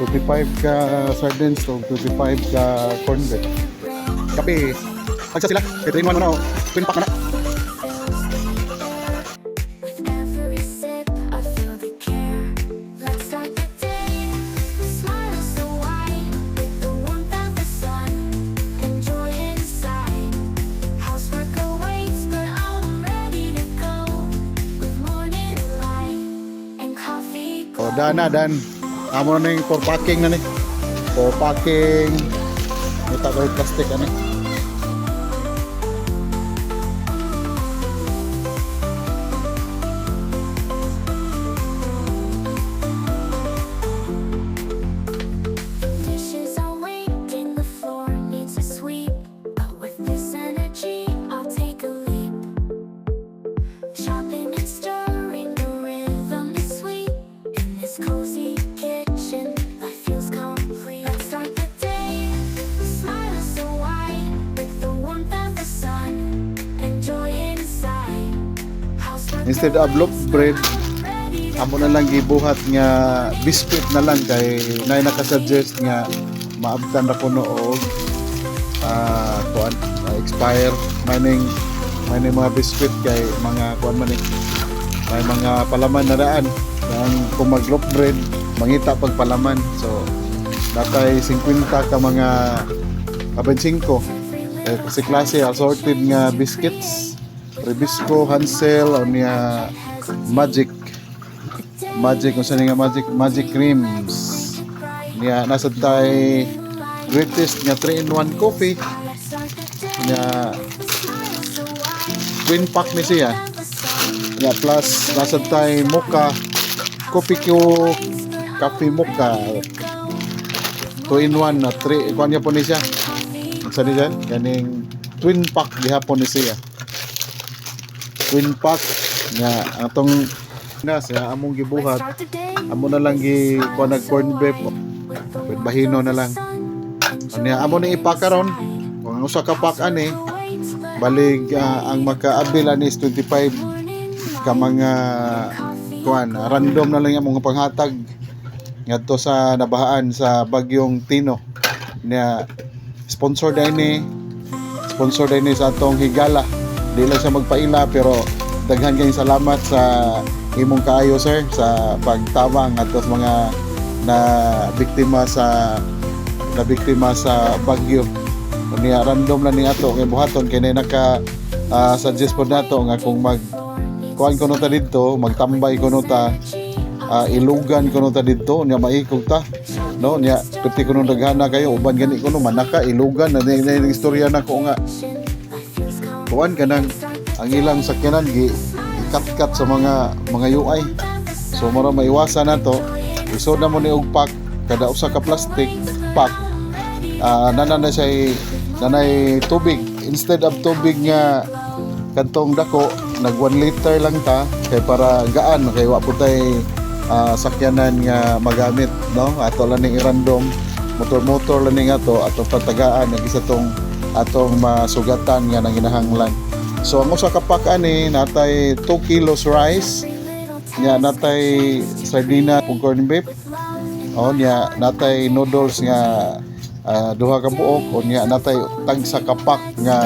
25 ka sardines to 25 ka corn beef. Kape, pagsa sila, kaya 3 in 1 mo na, twin pack na. So daan na, daan. Amo na yung for packing na ni. For packing. Ito yung plastic ano. Instead of loaf bread, amo na lang gibuhat nga biscuit na lang kay na nakasuggest nga maabtan na kuno og ah kuan ah, expire. Maning maning mga biscuit kay mga kuan man may mga palaman na daan. Ang kung mag loaf bread mangita pag palaman. So datay 50 ka mga kabensinko. Eh, kasi klase assorted nga biscuits Rebisco, Hansel, o Magic. Magic, kung saan nga Magic Magic Creams. Niya nasa tay greatest nga 3 in 1 coffee. Niya twin pack ni siya. Niya plus nasa tay mocha coffee Q coffee mocha. 2 in 1 na 3 kuan niya po ni siya? Sa niya ganing twin pack gihapon ni siya twin pack nga atong na siya among gibuhat. Amo na lang gi nag corn beef. With bahino na lang. Anya amo ni ipakaron kung ang usa ka pack ani balig ah, ang makaabil ani is 25 ka mga kuan random na lang mga panghatag ngadto sa nabahaan sa bagyong Tino. Niya sponsor din ni sponsor din ni sa atong higala di lang siya magpaila pero daghan kayong salamat sa imong kaayo sir sa pagtawang at sa mga na biktima sa na biktima sa bagyo. Niya random lang ni ato kay buhaton kay na naka ah, suggest po nato nga kung mag kuan kuno ta didto magtambay kuno ta ah, ilugan kuno ta didto nya maikog ta no? Nya pati kuno daghana kayo uban gani kuno manaka ilugan na na na- istorya na ko nga kuan kanang ang ilang sakyanan gi ikat-kat sa mga mga UI so mura maiwasan na to. Isod na mo ni og pack. Kada usa ka plastic pack ah nana na siya nanay tubig. Instead of tubig nga kantong dako nag 1 liter lang ta kay para gaan kay wa po tay ah, sakyanan nga magamit no? Ato lang ning random motor-motor lang ning ato ato patagaan ng isa tong atong masugatan nga nanginahanglan. So ang usa ka pack ani natay 2 kilos rice nya natay sardina ug corn beef. O nya natay noodles nga ah, duha ka buok. O nya natay tag sa kapak nga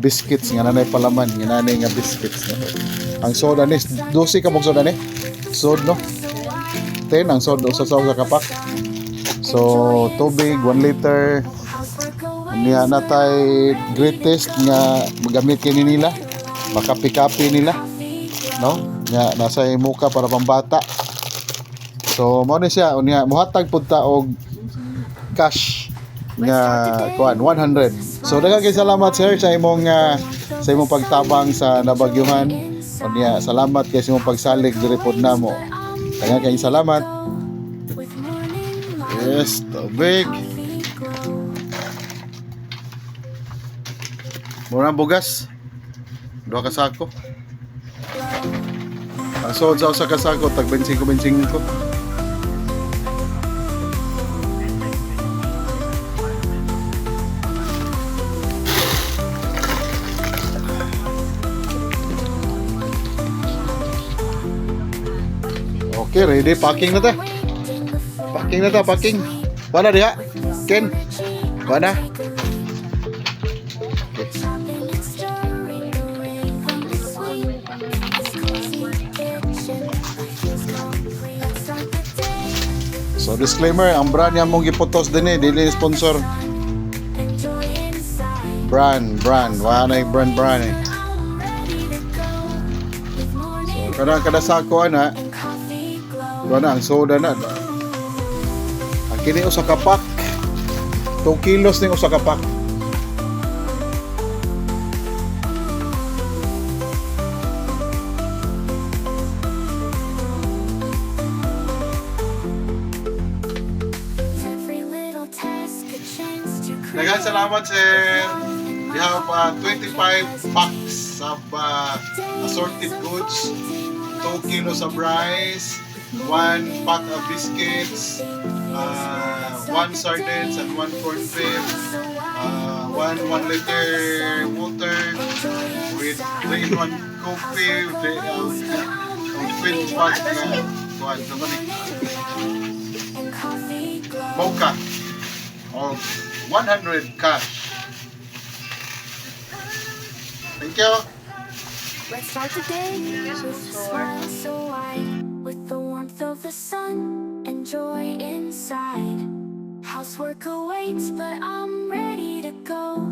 biscuits nga nanay palaman nga nanay nga biscuits. Nga ang soda ni 12 ka soda ni? Sod no? 10 ang soda sa sa kapak. So tubig 1 liter niya natay greatest nga magamit kini nila makapi-kapi nila no? Nya nasa muka para pambata. So mo ni siya unya muhatag pud ta og cash nga kuan 100 so daghang salamat sir sa imong ah, sa imong pagtabang sa nabagyuhan. Unya salamat kay sa imong pagsalig diri pod namo. Daghang kay salamat. Yes tubig Mura bugas. Dua ka sako. Ang sod sa usa ka sako tag 25 25 Okay, ready packing na ta. Parking na ta, parking. Kuha na diha. Ken. Kuha So disclaimer, ang brand niya mong giputos din eh, dili sponsor. Brand, brand. Wala na yung brand, brand eh. Morning Kada kada sako ana, and coffee glow. kuha na ang soda na. Ang kini usa ka pack. 2 kilos ning usa ka pack. Daghang salamat sir. We have uh, 25 packs of uh, assorted goods, 2 kilos of rice, 1 pack of biscuits, uh, 1 sardines and 1 corn beef, uh, 1 1 liter water with 3 in 1 coffee, with uh, uh, 20 pack uh, naman eh, and coffee glow. mocha of 100 cash. Thank you. Let's start the day with a smile so wide. With the warmth of the sun and joy inside. Housework awaits, but I'm ready to go.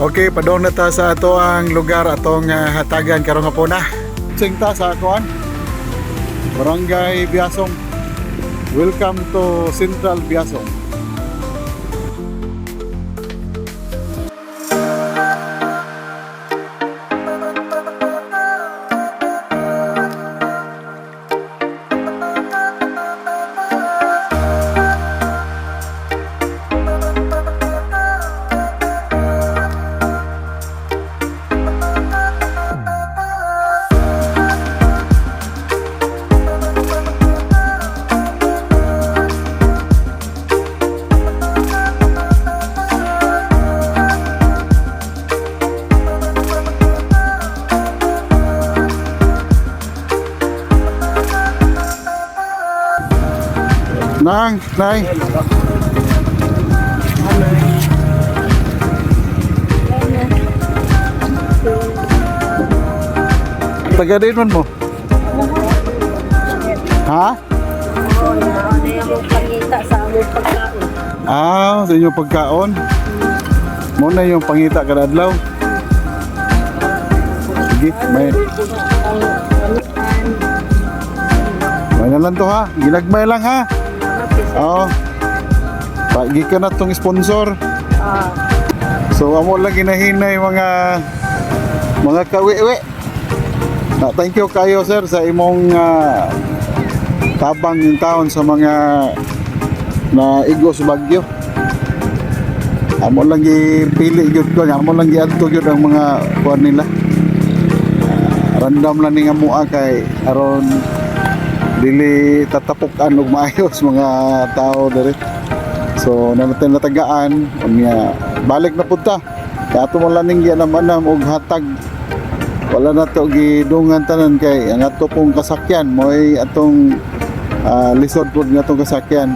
Okay, padong na ta sa ato ang lugar atong uh, hatagan karong hapon na. Sing ta sa kuan. Barangay Biasong. Welcome to Central Biasong. Nang, nay. Taga din man mo. Ha? Sa among pagkaon? Ah, sa inyong pagkaon. Mo na yung pangita kada adlaw. Sige, may may na lang to ha. Ginagmay lang ha. Oo. Pagi ka na tong sponsor. ah, So amo lang ginahinay mga mga kawiwi. Na thank you kayo sir sa imong ah, tabang yung taon sa mga na igos bagyo. Amo lang gipili gyud ko, amo lang giadto gyud ang mga kuan nila. Ah, random lang ni nga mua kay aron dili tatapukan og maayos mga tao diri. So natin natagaan unya balik na punta. Kaya ato mo lang ning gianam-anam og hatag wala na to gidungan tanan kay ang ato pong kasakyan mo'y atong ah, lisod pod nga atong kasakyan.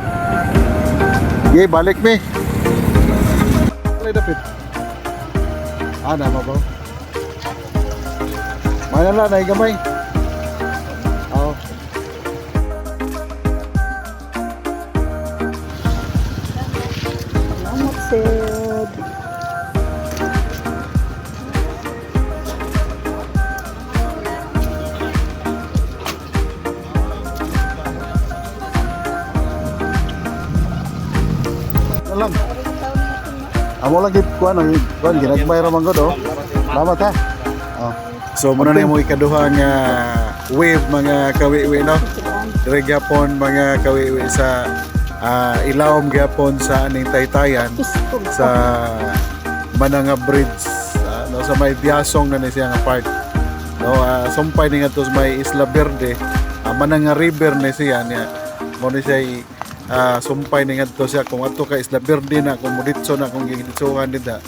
Okay, balik mi. Alay dapit. Ah, nama ba? Mana na na gamay. Sir. Alam. Amo lagi kuan ang kuan ginagmay ra man gud oh. Salamat ha. Oh. So muna na mo ikaduha nga wave mga kawiwi no. Dire gyapon mga kawiwi sa ah, ilawom gyapon sa aning taytayan sa Mananga Bridge. Ah, no, sa may Biasong na ni siya nga part. No, ah, sumpay ni nga to sa may Isla Verde, ah, Mananga River ni siya niya. Mo ni siya ah, sumpay ni ngadto siya. Kung adto ka Isla Verde na kung muditso na kung giditsohan dita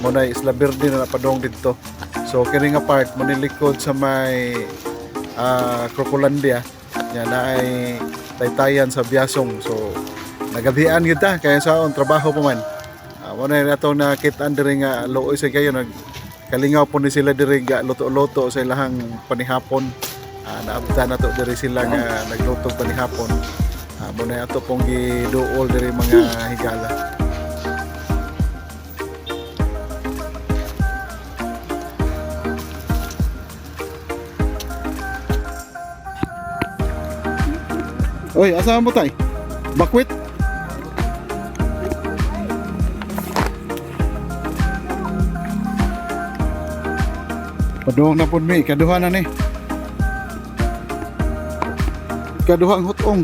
mo na Isla Verde na napadong dito. So kini nga part mo nilikod sa may ah, Crocolandia nya na ay taytayan sa Biasong. So nagabian kita kaya sa on trabaho pa man. Uh, mo na nato nakita diri nga looy sa kayo. Nag kalingaw po ni sila diri ga luto-luto sa ilahang panihapon. Uh, naabta na to diri sila nga nagluto panihapon. Uh, mo na ato pong giduol diri mga higala Oy, asahan mo tay? Bakwit? Paduhang na po mi, kaduha na ni. Kaduhang hutong.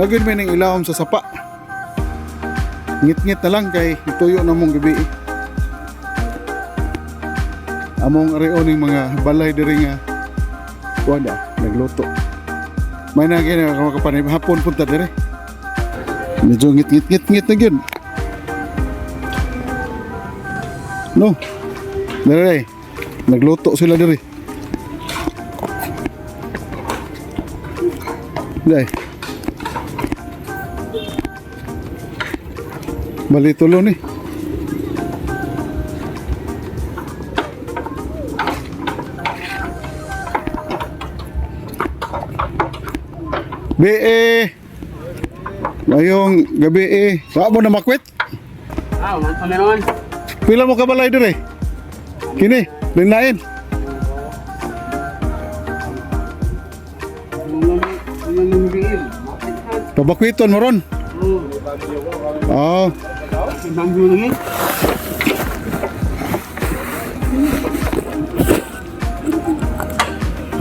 Lagyan mi ng ilawom sa sapa. Ngit-ngit na lang kay ituyo na mong gabi. Among reoning mga balay diri nga wala nagluto. May na kaya makapanay hapon punta dire. Medyo ngit-ngit-ngit-ngit na gyud. No. Dire. Nagluto sila diri. Dai. Bali tulo ni. BE. Ngayong gabi eh. Wa mo na makwit? Ah, man pa meron. Pila mo kabalay dire? Kini, linain. Pabakwiton mo ron. Oo.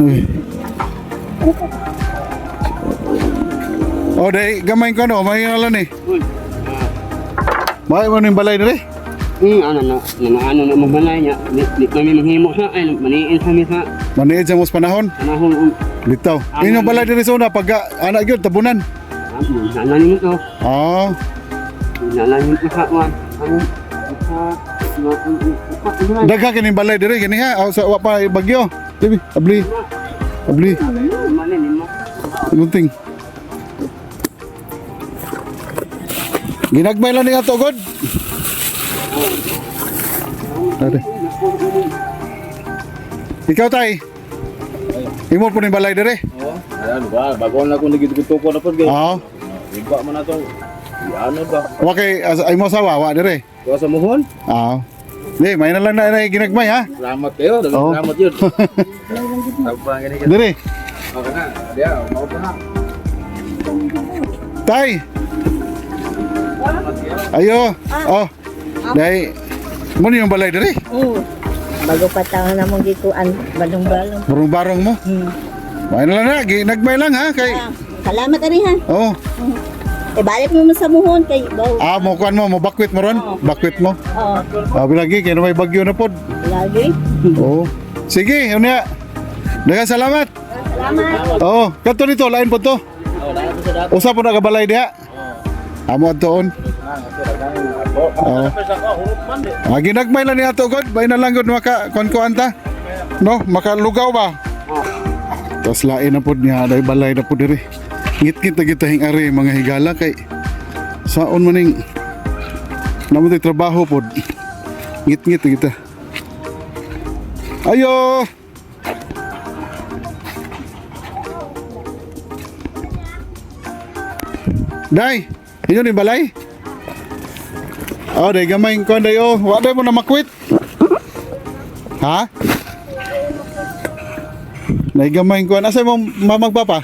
Ay. Oh, dai gamay ko no, may ala ni. May mo ning balay dire? Hmm, ano na, na ano na magbalay niya. Di, kami manghimo sa, ay, maniin kami sa Maniid sa mos panahon. panahon. um, Litaw. Inyong balay dire sa una pag anak gyud tabunan. Ah, nalanin mo to. Oh, Nalanin mo sa, wan. Ano, sa, sa, dagha kining balay dire gani ha. Oh, sa wa pa bagyo. Dibi, abli. Abli. Munting. Ginagmay lang ni ato god. Ate. Ikaw tay. Imo po ni balay dire. Oh, ayan ba, bago na akong nagituto ko na po gay. Oo. Iba man na to. Ano ba? Wa kay as- ay mo sawa wa dire. Kuha sa muhon. Oo. Di, may na lang na, na ginagmay ha. Salamat kayo. Oo. salamat yun. Dire. Okay na. Dia, mau pa na. Tay. Ayo. Oh. Dai. Mo ni yung balay dire. Oo. Bago pa taon na mong gikuan, balong-balong. Barong-barong mo. Hmm. May na lang na, ginagmay lang ha kay. Ah, salamat ani ha. Oh. E balik mo mo sa muhon kay baw. Ah, mo kuan mo, mo bakwit mo ron. Bakwit mo. Oo. Ah, bilagi kay may bagyo na pod. Lagi. Oo. Sige, yun na. Daghang salamat. Salamat. Oo, kanto nito lain po to. Oh, dahil sa dati. Usa po na kabalay diha. Amo adtoon. Oo. Ah, ginagmay lang ni ato god, bay na lang god maka kon ta. No, makalugaw ba? Tapos lain na po niya, day balay na po diri. Ngit-ngit na kita hing ari mga higala kay saon maning naman tayo trabaho po. Ngit-ngit kita. Ayo! Day, inyo ni balay? Oh, day gamay ko day oh. Wa day mo na makwit. Ha? Day gamay ko. Asa mo mamag papa?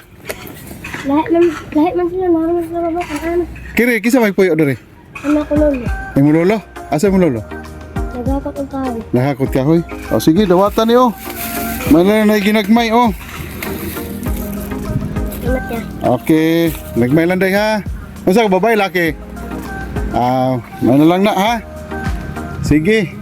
Lahat man, lahat man sila naman sa baba ano, Kiri, kisa may puyo diri. ano ko lolo. Ay mo lolo? Asa mo lolo? Nagakot ang tao. Nakakot ka hoy. O sige, dawatan niyo. May na na ginagmay oh. Okay, nagmay lang day ha. Masa ka babay laki? Ah, ano lang na ha? Sige.